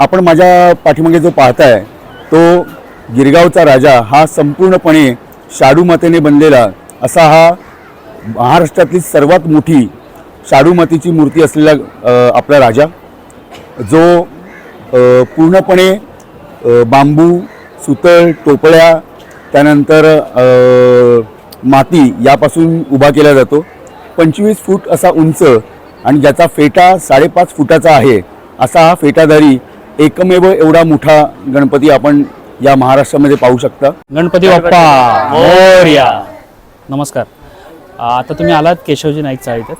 आपण माझ्या पाठीमागे जो पाहताय तो गिरगावचा राजा हा संपूर्णपणे शाडू मातेने बनलेला असा हा महाराष्ट्रातली सर्वात मोठी शाडू मातीची मूर्ती असलेला आपला राजा जो पूर्णपणे बांबू सुतळ टोपळ्या त्यानंतर माती यापासून उभा केला जातो. पंचवीस फूट असा उंच आणि ज्याचा फेटा साडेपाच फुटाचा आहे असा हा फेटाधारी एकमेव एवढा मोठा गणपती आपण या महाराष्ट्रामध्ये पाहू शकता. गणपती बाप्पा मोरया. नमस्कार. आता तुम्ही आलात केशवजी नाईक चाळीत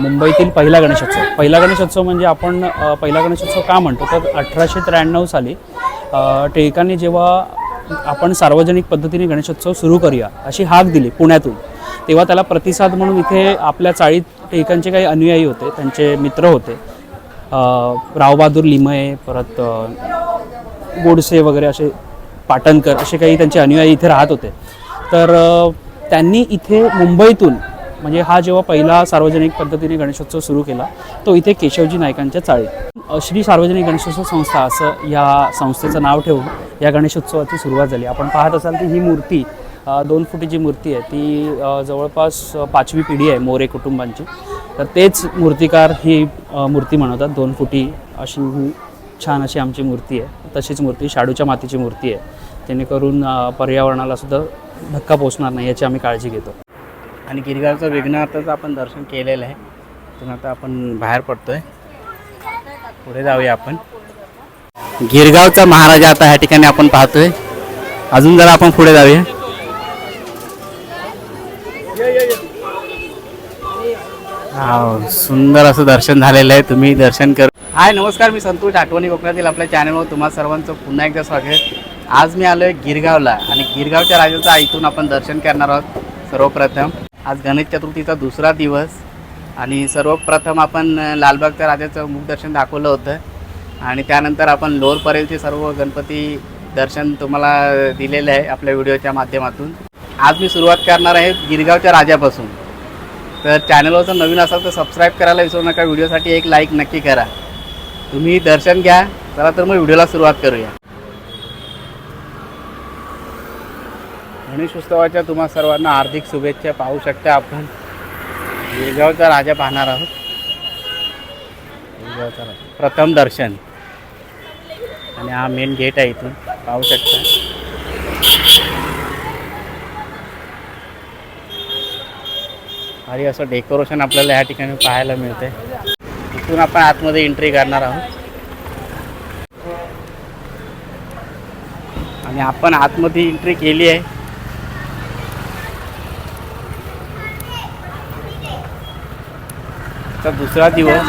मुंबईतील पहिला गणेशोत्सव. पहिला गणेशोत्सव म्हणजे आपण पहिला गणेशोत्सव का म्हणतो? तर अठराशे त्र्याण्णव साली टिळकांनी जेव्हा आपण सार्वजनिक पद्धतीने गणेशोत्सव सुरू करूया अशी हाक दिली पुण्यातून तेव्हा त्याला प्रतिसाद म्हणून इथे आपल्या चाळीत टिळकांचे काही अनुयायी होते त्यांचे मित्र होते. रावबहादूर लिमये परत गोडसे वगैरे असे पाटणकर असे काही त्यांचे अनुयायी इथे राहत होते. तर त्यांनी इथे मुंबईतून म्हणजे हा जेव्हा पहिला सार्वजनिक पद्धतीने गणेशोत्सव सुरू केला तो इथे केशवजी नायकांच्या चाळीत. श्री सार्वजनिक गणेशोत्सव संस्था असं या संस्थेचं नाव ठेवून या गणेशोत्सवाची सुरुवात झाली. आपण पाहत असाल की ही मूर्ती दोन दोन फुटीची मूर्ती आहे. ती जवळपास पाचवी पिढी आहे मोरे कुटुंबांची. तर तेच मूर्तिकार ही मूर्ती म्हणवतात दोन फुटी अशी छान अशी आमची मूर्ती आहे. तशीच मूर्ती शाडूच्या मातीची मूर्ती आहे. जेणेकरून पर्यावरणाला सुद्धा धक्का पोचणार नाही याची आम्ही काळजी घेतो. आणि गिरगावचं विघ्नार्थचं आपण दर्शन केलेलं आहे. तिथून आता आपण बाहेर पडतो आहे पुढे जाऊया आपण. गिरगावचा महाराजा आता ह्या ठिकाणी आपण पाहतोय. अजून जरा आपण पुढे जाऊया. हो सुंदर असं दर्शन झालेलं आहे. तुम्ही दर्शन कर हाय नमस्कार मी संतोष आठवणी कोकणातील आपल्या चॅनलवर तुम्हाला सर्वांचं पुन्हा एकदा स्वागत. आज मी आलो आहे गिरगावला आणि गिरगावच्या राजाचं इथून आपण दर्शन करणार आहोत सर्वप्रथम. आज गणेश चतुर्थीचा दुसरा दिवस आणि सर्वप्रथम आपण लालबागच्या राजाचं मुखदर्शन दाखवलं होतं. आणि त्यानंतर आपण लोअरपर्यंतचे सर्व गणपती दर्शन तुम्हाला दिलेलं आहे आपल्या व्हिडिओच्या माध्यमातून. आज मी सुरुवात करणार आहे गिरगावच्या राजापासून. तर चॅनलवर जर नवीन असाल तर सबस्क्राईब करायला विसरू नका. व्हिडिओसाठी एक लाईक नक्की करा. तुम्ही दर्शन घ्या. चला तर मग व्हिडिओला सुरुवात करूया. गणेश उत्सवाच्या तुम्हा सर्वांना हार्दिक शुभेच्छा. पाहू शकता आपण. गिरगावचा राजा पाहणार आहोत. गिरगावचा राजा. प्रथम दर्शन. आणि हा मेन गेट आहे इथून. पाहू शकता. आणि असं डेकोरेशन आपल्याला या ठिकाणी पाहायला मिळते इथून आपण आतमध्ये एंट्री करणार आहोत. आणि आपण आतमध्ये एंट्री केली आहे. तर दुसरा दिवस.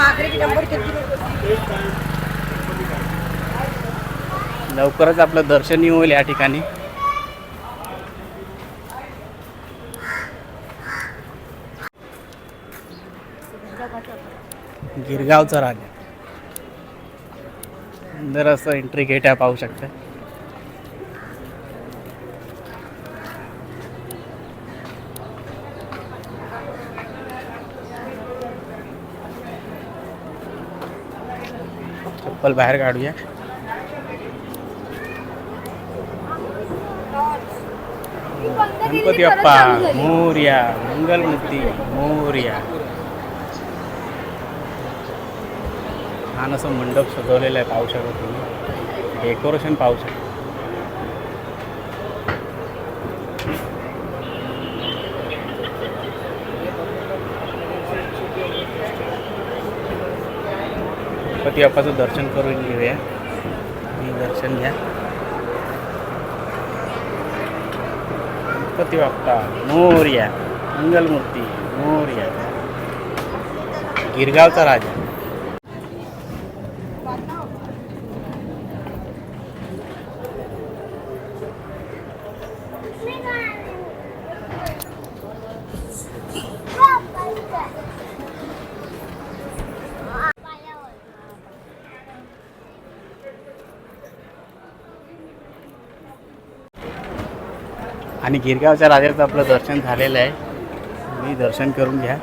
लवकरच आपलं दर्शनही होईल या ठिकाणी. गिरगावचा राजा सुंदर असं एंट्री गेट आहे पाहू शकता. चप्पल बाहेर काढूया. गणपती अप्पा मोर्या मंगलमूर्ती मोर्या. छान असं मंडप सजवलेलं आहे पाहू शकता तुम्ही. डेकोरेशन पाहू शकता. गणपती बाप्पाचं दर्शन करून घेऊया. मी दर्शन घ्या. गणपती बाप्पा मोर्या मंगलमूर्ती मोर्या. गिरगावचा राजा. आणि गिरगावच्या राजाचं आपलं दर्शन झालेलं आहे. तुम्ही दर्शन करून घ्या.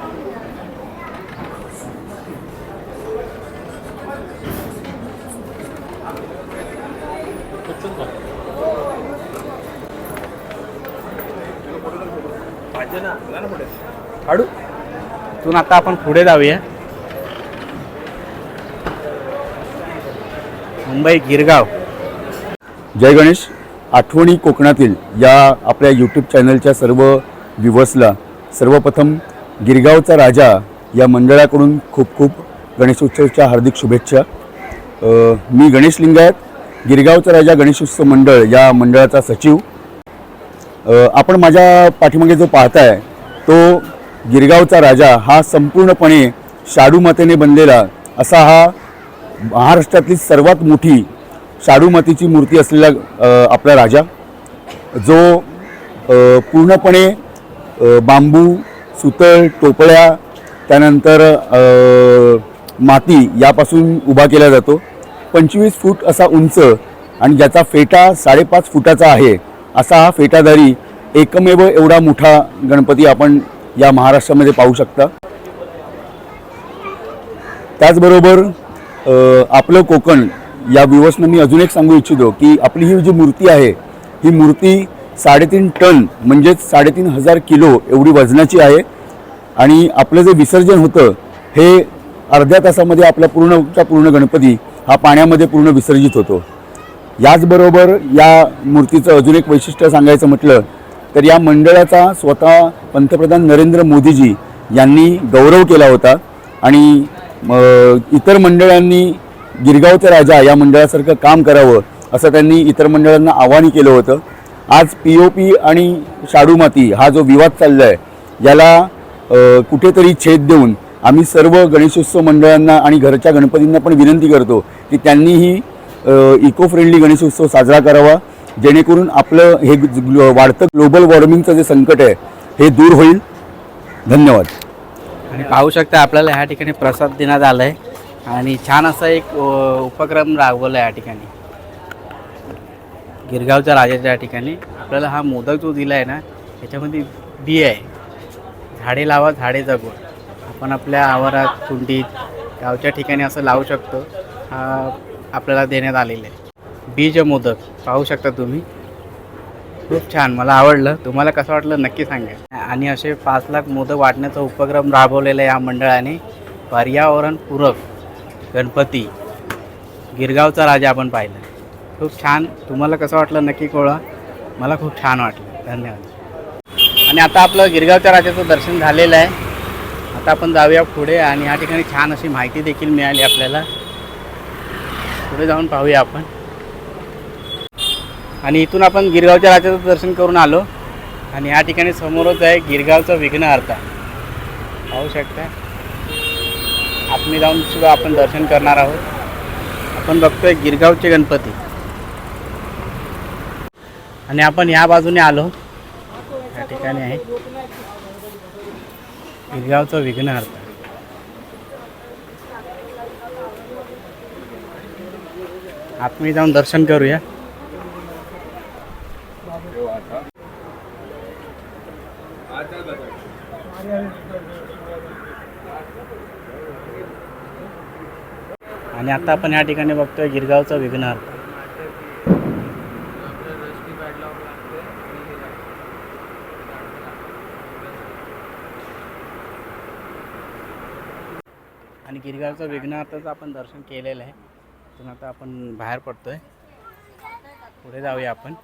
काढू इथून आता आपण पुढे जाऊया. मुंबई गिरगाव. जय गणेश. आठवणी कोकणातील या आपल्या यूट्यूब चॅनलच्या सर्व व्ह्युवर्सला सर्वप्रथम गिरगावचा राजा या मंडळाकडून खूप खूप गणेशोत्सवच्या हार्दिक शुभेच्छा. मी गणेश लिंगायत गिरगावचा राजा गणेशोत्सव मंडळ या मंडळाचा सचिव. आपण माझ्या पाठीमागे जो पाहताय तो गिरगावचा राजा हा संपूर्णपणे शाडू मातेने बनलेला असा हा महाराष्ट्रातली सर्वात मोठी शाडूमातीची मूर्ती असलेला आपला राजा जो पूर्णपणे बांबू सुतळ टोपळ्या त्यानंतर माती यापासून उभा केला जातो. पंचवीस फूट असा उंच आणि ज्याचा फेटा साडेपाच फुटाचा आहे असा हा फेटाधारी एकमेव एवढा मोठा गणपती आपण या महाराष्ट्रामध्ये पाहू शकता. त्याचबरोबर आपलं कोकण या विवसनं मी अजून एक सांगू इच्छितो की आपली ही जी मूर्ती आहे ही मूर्ती साडेतीन टन म्हणजेच साडेतीन हजार किलो एवढी वजनाची आहे. आणि आपलं जे विसर्जन होतं हे अर्ध्या तासामध्ये आपला पूर्णच्या पूर्ण गणपती हा पाण्यामध्ये पूर्ण विसर्जित होतो. याचबरोबर या मूर्तीचं अजून एक वैशिष्ट्य सांगायचं म्हटलं तर या मंडळाचा स्वतः पंतप्रधान नरेंद्र मोदीजी यांनी गौरव केला होता. आणि इतर मंडळांनी गिरगावचा राजा या मंडळासारखं काम करावं असं त्यांनी इतर मंडळांना आवाहन केलं होतं. आज पी ओ पी आणि शाडू माती हा जो विवाद चालला आहे याला कुठेतरी छेद देऊन आम्ही सर्व गणेशोत्सव मंडळांना आणि घरच्या गणपतींना पण विनंती करतो की त्यांनीही इको फ्रेंडली गणेशोत्सव साजरा करावा जेणेकरून आपलं हे वाढतं ग्लोबल वॉर्मिंगचं जे संकट आहे हे दूर होईल. धन्यवाद. आणि पाहू शकता आपल्याला ह्या ठिकाणी प्रसाद देण्यात आला आहे आणि छान असा एक उपक्रम राबवला आहे या ठिकाणी. गिरगावच्या राजाच्या या ठिकाणी. आपल्याला हा मोदक जो दिला आहे ना याच्यामध्ये बी आहे. झाडे लावा झाडे जगवा. आपण आपल्या आवारात कुंडीत गावच्या ठिकाणी असं लावू शकतो. हा आपल्याला देण्यात आलेला आहे. बीज मोदक पाहू शकता तुम्ही. खूप छान मला आवडलं. तुम्हाला कसं वाटलं नक्की सांगा. आणि असे पाच लाख मोदक वाटण्याचा उपक्रम राबवलेला आहे या मंडळाने. पर्यावरणपूरक. गणपती. गिरगावचा राजा आपण पाहिला. खूप छान. तुम्हाला कसं वाटलं नक्की कळवा. मला खूप छान वाटलं. धन्यवाद. आणि आता आपलं गिरगावच्या राजाचं दर्शन झालेलं आहे. आता आपण जाऊया पुढे आणि या ठिकाणी छान अशी माहिती देखील मिळाली आपल्याला. पुढे जाऊन पाहूया आपण. आणि इथून आपण गिरगावच्या राजाचं दर्शन करून आलो. आणि या ठिकाणी समोरच आहे गिरगावचं विघ्न अर्थ पाहू शकता. आतमध्ये जाऊन सुद्धा आपण दर्शन करणार आहोत. आपण बघतोय गिरगावचे गणपती. आणि आपण या बाजूने आलो. या ठिकाणी आहे. गिरगावचं विघ्न अर्था जाऊन दर्शन करूया. आणि आता आपण या ठिकाणी बघतोय गिरगावचा विघ्नार आणि गिरगावचं विघ्नार्थच आपण दर्शन केलेलं आहे. तिथून आता आपण बाहेर पडतोय. पुढे जाऊया आपण.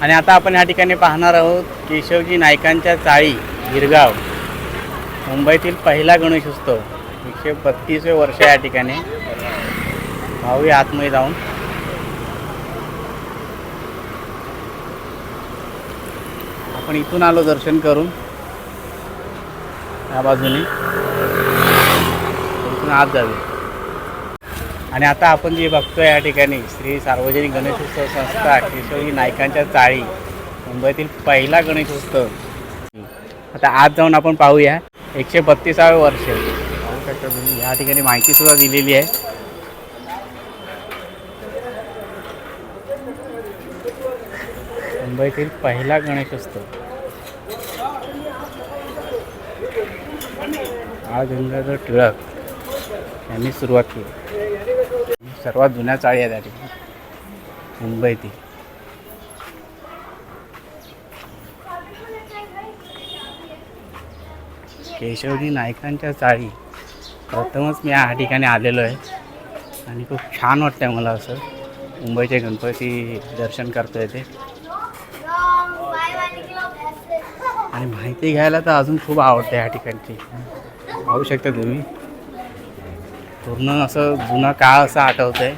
आणि आता आपण या ठिकाणी पाहणार आहोत केशवजी नायकांच्या चाळी गिरगाव. मुंबईतील पहिला गणेशोत्सव एकशे बत्तीसवे वर्ष या ठिकाणी पाहूया आतमध्ये जाऊन. आपण इथून आलो दर्शन करून. या बाजूने. इथून आत जाऊया आणि आता आपण जे बघतोय या ठिकाणी श्री सार्वजनिक गणेशोत्सव संस्था केशवजी नायकांच्या चाळी मुंबईतील पहिला गणेशोत्सव. आता आज जाऊन आपण पाहूया एकशे बत्तीसावे वर्ष. शकता तुम्ही? या ठिकाणी माहिती सुद्धा दिलेली आहे. मुंबईतील पहिला गणेशोत्सव हा गंगाधर टिळक यांनी सुरुवात केली. सर्वात जुन्या चाळी आहेत त्या ठिकाणी. मुंबईतील. केशवजी नायकांच्या चाळी. प्रथमच मी या ठिकाणी आलेलो आहे. आणि खूप छान वाटतं आहे मला असं. मुंबईचे गणपती दर्शन करता येते आणि माहिती घ्यायला तर अजून खूप आवडते ह्या ठिकाणची. पाहू शकता तुम्ही. पूर्ण असं जुना काळ असं आठवतं आहे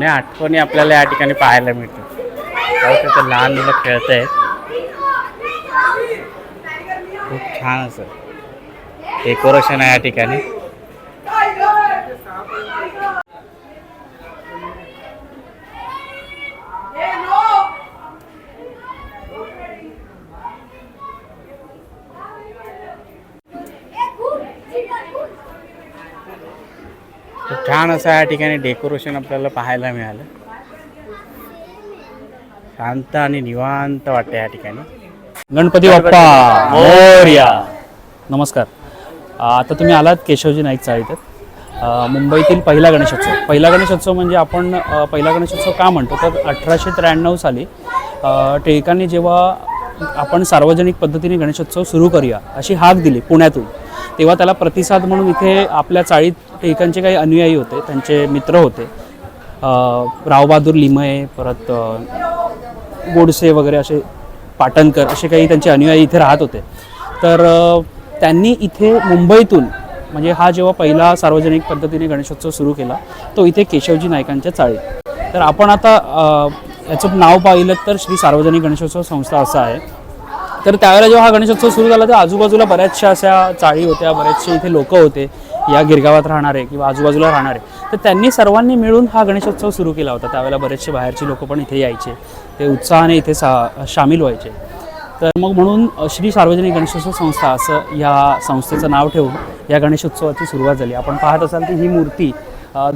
जुन्या आठवणी आपल्याला या ठिकाणी पाहायला मिळतात. लहान मुलं खेळत आहेत खूप छान असं. डेकोरेशन आहे या ठिकाणी. छान असं या ठिकाणी डेकोरेशन आपल्याला पाहायला मिळालं. शांत आणि निवांत वाटतं या ठिकाणी. गणपती बाप्पा. मोर्या. नमस्कार. आता तुम्ही आलात केशवजी नाईक चाळीत. मुंबईतील पहिला गणेशोत्सव. पहिला गणेशोत्सव म्हणजे आपण पहिला गणेशोत्सव का म्हणतो? तर अठराशे त्र्याण्णव साली टिळकांनी जेव्हा आपण सार्वजनिक पद्धतीने गणेशोत्सव सुरू करूया अशी हाक दिली पुण्यातून. तेव्हा त्याला प्रतिसाद म्हणून इथे आपल्या चाळीत टिळकांचे काही अनुयायी होते त्यांचे मित्र होते. रावबहादूर लिमये परत गोडसे वगैरे असे पाटणकर असे काही त्यांचे अनुयायी इथे राहत होते. तर त्यांनी इथे मुंबईतून म्हणजे हा जेव्हा पहिला सार्वजनिक पद्धतीने गणेशोत्सव सुरू केला तो इथे केशवजी नायकांच्या चाळीत. तर आपण आता याचं नाव पाहिलं तर श्री सार्वजनिक गणेशोत्सव संस्था असं आहे. तर त्यावेळेला जेव्हा हा गणेशोत्सव सुरू झाला तर आजूबाजूला बऱ्याचशा अशा चाळी होत्या बरेचसे इथे लोक होते. या गिरगावात राहणारे किंवा आजूबाजूला राहणारे तर त्यांनी सर्वांनी मिळून हा गणेशोत्सव सुरू केला होता. त्यावेळेला बरेचसे बाहेरचे लोक पण इथे यायचे. ते उत्साहाने इथे सा सामील व्हायचे. तर मग म्हणून श्री सार्वजनिक गणेशोत्सव संस्था असं या संस्थेचं नाव ठेवून या गणेशोत्सवाची सुरुवात झाली. आपण पाहत असाल की ही मूर्ती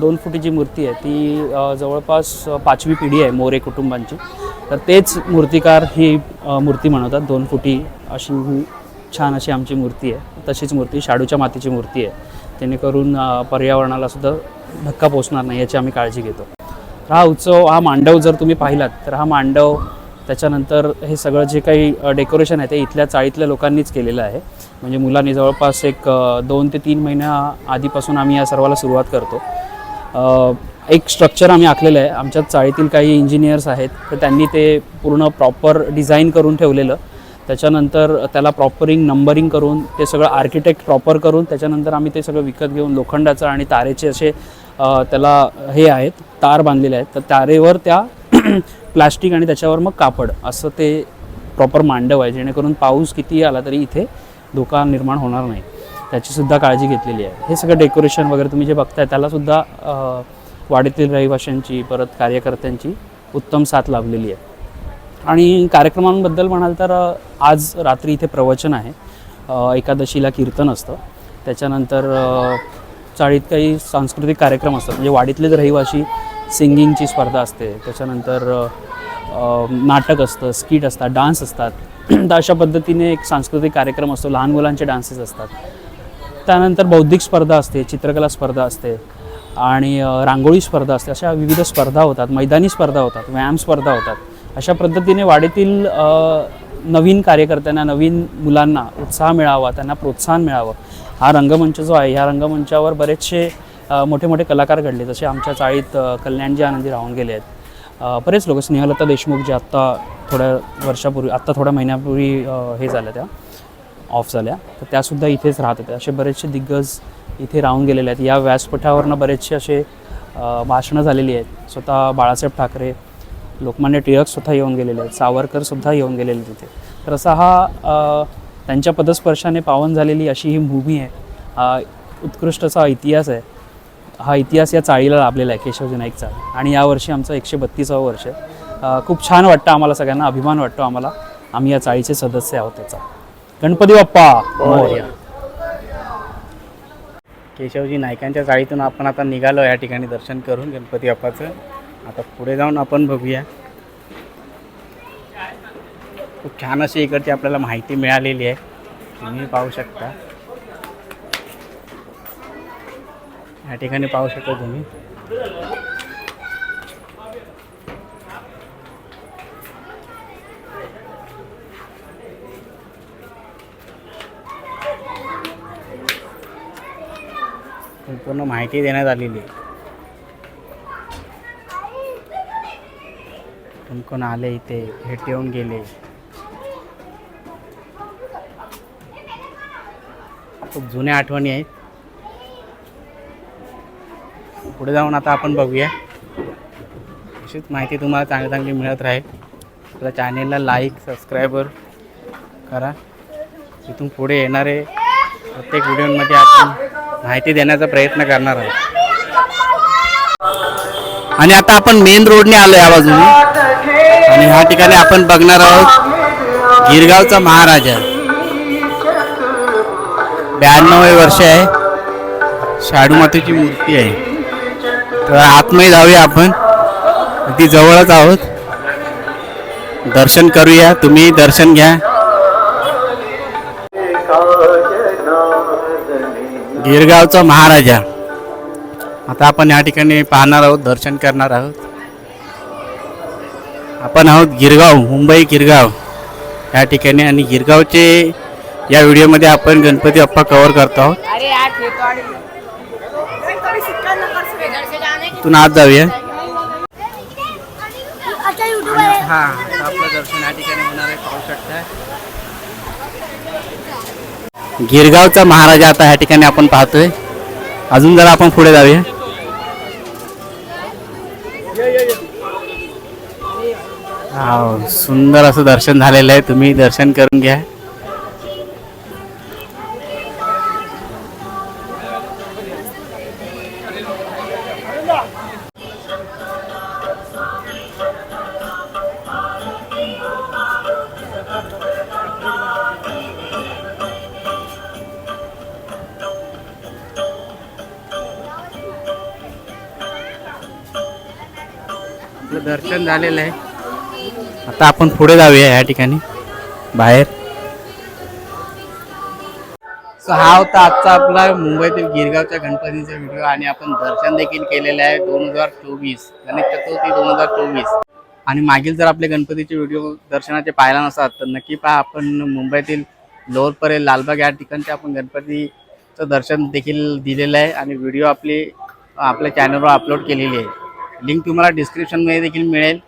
दोन फुटीची मूर्ती आहे. ती जवळपास पाचवी पिढी आहे मोरे कुटुंबांची. तर तेच मूर्तिकार ही मूर्ती म्हणवतात दोन फुटी अशी ही छान अशी आमची मूर्ती आहे. तशीच मूर्ती शाडूच्या मातीची मूर्ती आहे. जेणेकरून पर्यावरणाला सुद्धा धक्का पोचणार नाही याची आम्ही काळजी घेतो. तर हा उत्सव हा मांडव जर तुम्ही पाहिलात तर हा मांडव त्याच्यानंतर हे सगळं जे काही डेकोरेशन आहे ते इथल्या चाळीतल्या लोकांनीच केलेलं आहे. म्हणजे मुलांनी जवळपास एक दोन ते तीन महिन्या आधीपासून आम्ही या सर्वाला सुरुवात करतो. एक स्ट्रक्चर आम्ही आखलेलं आहे. आमच्या चाळीतील काही इंजिनियर्स आहेत तर त्यांनी ते पूर्ण प्रॉपर डिझाईन करून ठेवलेलं. त्याच्यानंतर त्याला प्रॉपरिंग नंबरिंग करून ते सगळं आर्किटेक्ट प्रॉपर करून त्याच्यानंतर आम्ही ते सगळं विकत घेऊन लोखंडाचं आणि तारेचे असे त्याला हे आहेत तार बांधलेले आहेत. तर तारेवर त्या प्लास्टिक आणि त्याच्यावर मग कापड असं ते प्रॉपर मांडव आहे. जेणेकरून पाऊस कितीही आला तरी इथे धोका निर्माण होणार नाही. त्याचीसुद्धा काळजी घेतलेली आहे. हे सगळं डेकोरेशन वगैरे तुम्ही जे बघताय त्यालासुद्धा अ, वाडीतील रहिवाशांची परत कार्यकर्त्यांची उत्तम साथ लाभलेली आहे. आणि कार्यक्रमांबद्दल म्हणाल तर आज रात्री इथे प्रवचन आहे. एकादशीला कीर्तन असतं. त्याच्यानंतर चाळीत काही सांस्कृतिक कार्यक्रम असतात. म्हणजे वाडीतलेच रहिवाशी सिंगिंगची स्पर्धा असते. त्याच्यानंतर नाटक असतं स्किट असतात डान्स असतात. तर अशा पद्धतीने एक सांस्कृतिक कार्यक्रम असतो. लहान मुलांचे डान्सेस असतात. त्यानंतर बौद्धिक स्पर्धा असते चित्रकला स्पर्धा असते आणि रांगोळी स्पर्धा असते. अशा विविध स्पर्धा होतात. मैदानी स्पर्धा होतात व्यायाम स्पर्धा होतात. अशा पद्धतीने वाडीतील नवीन कार्यकर्त्यांना नवीन मुलांना उत्साह मिळावा त्यांना प्रोत्साहन मिळावं. हा रंगमंच जो आहे ह्या रंगमंचावर बरेचसे मोठे मोठे कलाकार घडले जसे आमच्या चाळीत कल्याणजी आनंदी राहून गेले आहेत. बरेच लोक स्नेहलता देशमुख जे आत्ता थोड्या वर्षापूर्वी आत्ता थोड्या महिन्यापूर्वी हे झाल्या त्या ऑफ झाल्या. तर त्यासुद्धा इथेच राहत होत्या. असे बरेचसे दिग्गज इथे राहून गेलेले आहेत. या व्यासपीठावरनं बरेचसे असे भाषणं झालेली आहेत. स्वतः बाळासाहेब ठाकरे लोकमान्य टिळक येऊन गेलेले आहेत सावरकरसुद्धा येऊन गेलेले तिथे. तर असा हा त्यांच्या पदस्पर्शाने पावन झालेली अशी ही भूमी आहे. उत्कृष्ट असा इतिहास आहे. हा इतिहास या चाळीला लाभलेला आहे केशवजी नाईकचा. आणि यावर्षी आमचं एकशे बत्तीसावं वर्ष आहे. खूप छान वाटतं आम्हाला सगळ्यांना अभिमान वाटतो आम्हाला. आम्ही या चाळीचे सदस्य आहोत त्याचा. गणपती बाप्पा केशवजी नायकांच्या चाळीतून आपण आता निघालो या ठिकाणी दर्शन करून गणपती बाप्पाचं. आता पुढे जाऊन आपण बघूया. खूप छान अशी इकडची आपल्याला माहिती मिळालेली आहे. तुम्ही पाहू शकता. या ठिकाणी पाहू शकता तुम्ही. संपूर्ण माहिती देण्यात आलेली आहे. कोण कोण आले इथे भेट येऊन गेले. खूप जुन्या आठवणी आहेत. पुढे जाऊन आता आपण बघूया. अशीच माहिती तुम्हाला चांगली चांगली मिळत राहील. आपल्या चॅनेलला लाईक सबस्क्रायबर करा. इथून पुढे येणारे प्रत्येक व्हिडिओमध्ये आपण माहिती देण्याचा प्रयत्न करणार आहोत. आणि आता आपण मेन रोडने आलो या बाजूने. आणि ह्या ठिकाणी आपण बघणार आहोत गिरगावचा महाराजा. ब्याण्णव वर्ष आहे. शाडू मातेची मूर्ती आहे. तर आतमध्ये जाऊया आपण. अगदी जवळच आहोत. दर्शन करूया. तुम्ही दर्शन घ्या. गिरगावचा महाराजा. आता आपण या ठिकाणी पाहणार आहोत दर्शन करणार आहोत. आपण आहोत गिरगाव मुंबई गिरगाव या ठिकाणी आणि गिरगावचे या व्हिडिओमध्ये आपण गणपती बाप्पा कव्हर करतो आहोत. तू आत जाऊया. अच्छा यूट्यूबर है हा आपलं दर्शन या ठिकाणी होणार आहे पाहू शकता गिरगावचा महाराजा आता या ठिकाणी आपण पाहतोय. अजून जरा आपण पुढे जाऊया. हा सुंदर असं दर्शन झालेलं आहे. तुम्ही दर्शन करून घ्या. दर्शन झालेलं आहे. आता आपण पुढे जाऊया या ठिकाणी. बाहेर. सो हा होता आजचा आपला मुंबईतील गिरगावच्या गणपतीचा व्हिडिओ आणि आपण दर्शन देखील केलेलं आहे दोन हजार चोवीस. गणेश चतुर्थी दोन हजार चोवीस. आणि मागील जर आपले गणपतीचे व्हिडिओ दर्शनाचे पाहायला नसतात तर नक्की पहा आपण मुंबईतील लोअर परेल लालबाग या ठिकाणचे आपण गणपतीचं दर्शन देखील दिलेलं आहे आणि व्हिडिओ आपली आपल्या चॅनलवर अपलोड केलेली आहे. लिंक तुम्हाला डिस्क्रिप्शनमध्ये देखील मिळेल.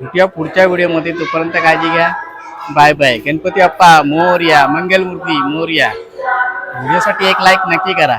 भेटूया पुढच्या व्हिडिओमध्ये तोपर्यंत काळजी घ्या. Bye bye. गणपती बाप्पा मोर्या मंगलमूर्ती मोर्या. व्हिडिओसाठी एक लाईक नक्की करा.